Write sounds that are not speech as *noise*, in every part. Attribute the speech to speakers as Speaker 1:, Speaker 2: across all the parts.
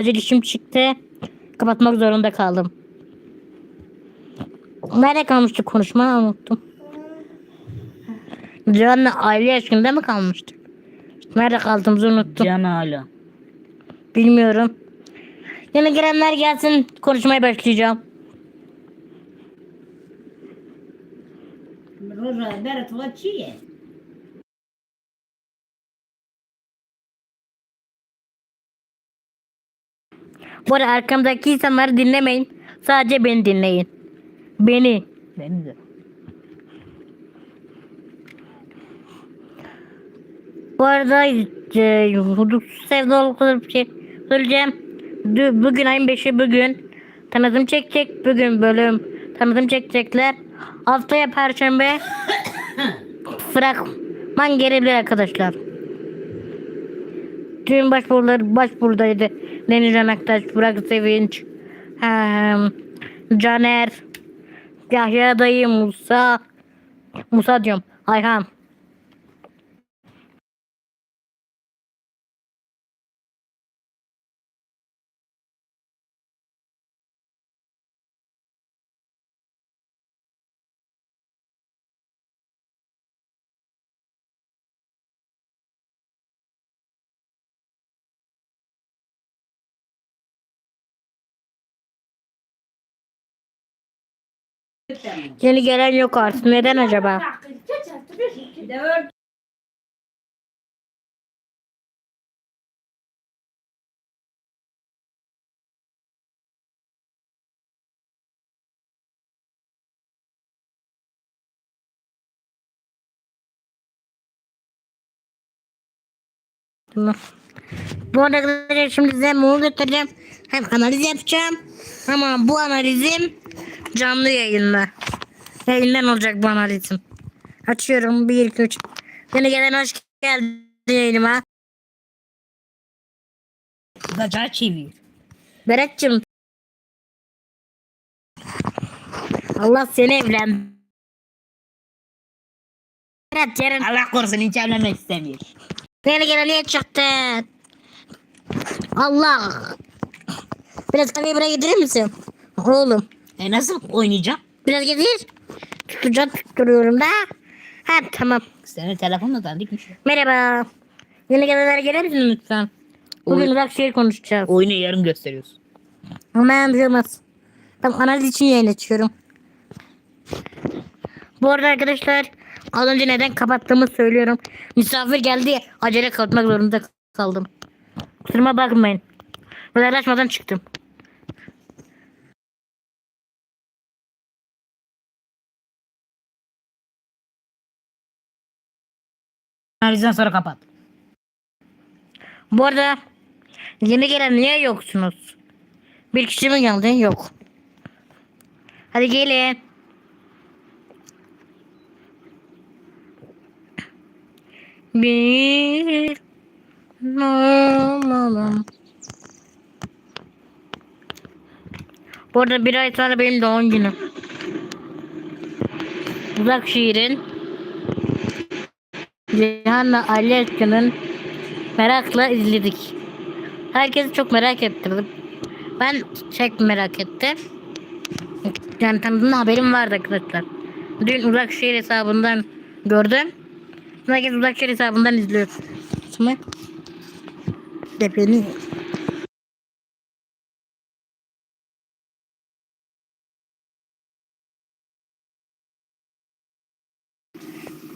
Speaker 1: acil işim çıktı. Kapatmak zorunda kaldım. Nerede kalmıştık konuşma unuttum. Cihan'la aile yaşında mı kalmıştık? Nerede kaldığımızı unuttum.
Speaker 2: Can hala.
Speaker 1: Bilmiyorum. Yeni gelenler gelsin konuşmaya başlayacağım.
Speaker 2: Roja, Berat.
Speaker 1: Bu arada arkamdaki insanları dinlemeyin. Sadece beni dinleyin. Beni.
Speaker 2: Benim de.
Speaker 1: Bu arada e, hudutsuz sevdalıklı bir şey söyleyeceğim. Bugün ayın 5'i bugün tanıtım çekecek. Bugün bölüm tanıtım çekecekler. Haftaya perşembe *coughs* fragman gelebilir arkadaşlar. Tüm başvuruları başvurudaydı. Deniz Can Aktaş, Burak Sevinç, eee, Caner, Yahya Dayı, Musa, Musa diyorum, Ayhan. Yeni gelen yok artık. Neden acaba? Tamam. Bu arada şimdi size mum göstereceğim. Hem analiz yapacağım. Ama bu analizim canlı yayında. Yayından olacak bu analizim. Açıyorum. 1, 2, 3. Yeni gelen hoş geldin yayınıma.
Speaker 2: Gaca çevir.
Speaker 1: Berat'cığım. Allah seni evlen. Berat yarın
Speaker 2: Allah korusun hiç evlenmek istemiyor.
Speaker 1: Yeni gelen niye çıktın? Allah. Biraz kafayı buraya getirir misin? Oğlum.
Speaker 2: E nasıl oynayacağım?
Speaker 1: Biraz getir. Tutacağım tutturuyorum da. Ha tamam.
Speaker 2: Senin telefonla dandikmiş.
Speaker 1: Merhaba. Yeni gelenler gelir misin lütfen? Bugün
Speaker 2: Oy-
Speaker 1: uzak şehir konuşacağız.
Speaker 2: Oyunu yarın gösteriyoruz.
Speaker 1: Ama bir şey olmaz. Analiz için yayın açıyorum. Bu arada arkadaşlar az önce neden kapattığımı söylüyorum. Misafir geldi acele kapatmak zorunda kaldım. Kusuruma bakmayın. Vedalaşmadan çıktım.
Speaker 2: Analizden sonra kapat.
Speaker 1: Bu arada yeni gelen niye yoksunuz? Bir kişi mi geldi? Yok. Hadi gelin. Bir olalım. Bu arada bir ay sonra benim doğum günüm. Uzak şiirin Cihan'la Ali Aşkı'nın merakla izledik. Herkesi çok merak ettirdim. Ben çok merak ettim. Yani tanıdığım haberim vardı arkadaşlar. Dün uzak şehir hesabından gördüm. Herkes uzak şehir hesabından izliyor. Şimdi depremi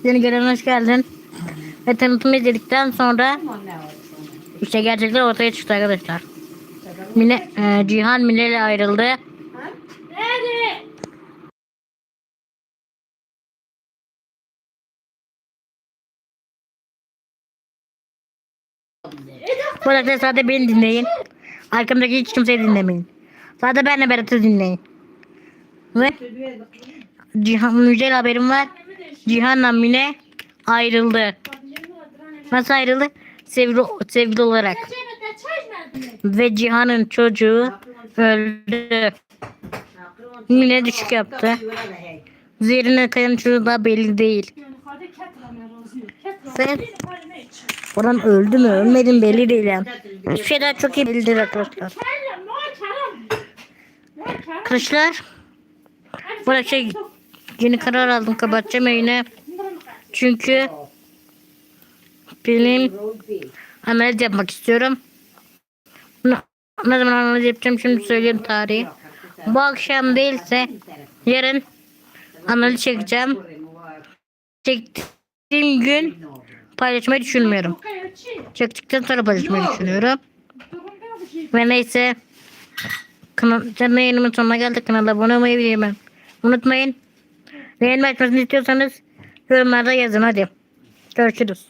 Speaker 1: Yeni gelen hoş geldin. Ve tanıtımı izledikten sonra işte gerçekler ortaya çıktı arkadaşlar. Mine, e, Cihan Mine ile ayrıldı. Bu arada sadece beni dinleyin. Arkamdaki hiç kimseyi dinlemeyin. Sadece benle Berat'ı dinleyin. Ve Cihan Müjdeli haberim var. Cihan'la Mine ayrıldı. Nasıl ayrıldı? Sevgili, sevgili olarak. Ve Cihan'ın çocuğu öldü. Mine düşük yaptı. Üzerine kayan çocuğu da belli değil. Sen Buran öldü mü ölmedi mi belli değil yani. Hiçbir şeyler çok iyi bildir arkadaşlar. Arkadaşlar. Bu şey yeni karar aldım kapatacağım yayını. Çünkü benim analiz yapmak istiyorum. Ne, ne zaman analiz yapacağım şimdi söyleyeyim tarihi. Bu akşam değilse yarın analiz çekeceğim. Çektiğim gün paylaşmayı düşünmüyorum. Çektikten sonra paylaşmayı düşünüyorum. Ve neyse kanal, canlı yayınımın sonuna geldik. Kanala abone olmayı bilmeyi unutmayın. Beğenme açmasını istiyorsanız yorumlarda yazın hadi. Görüşürüz.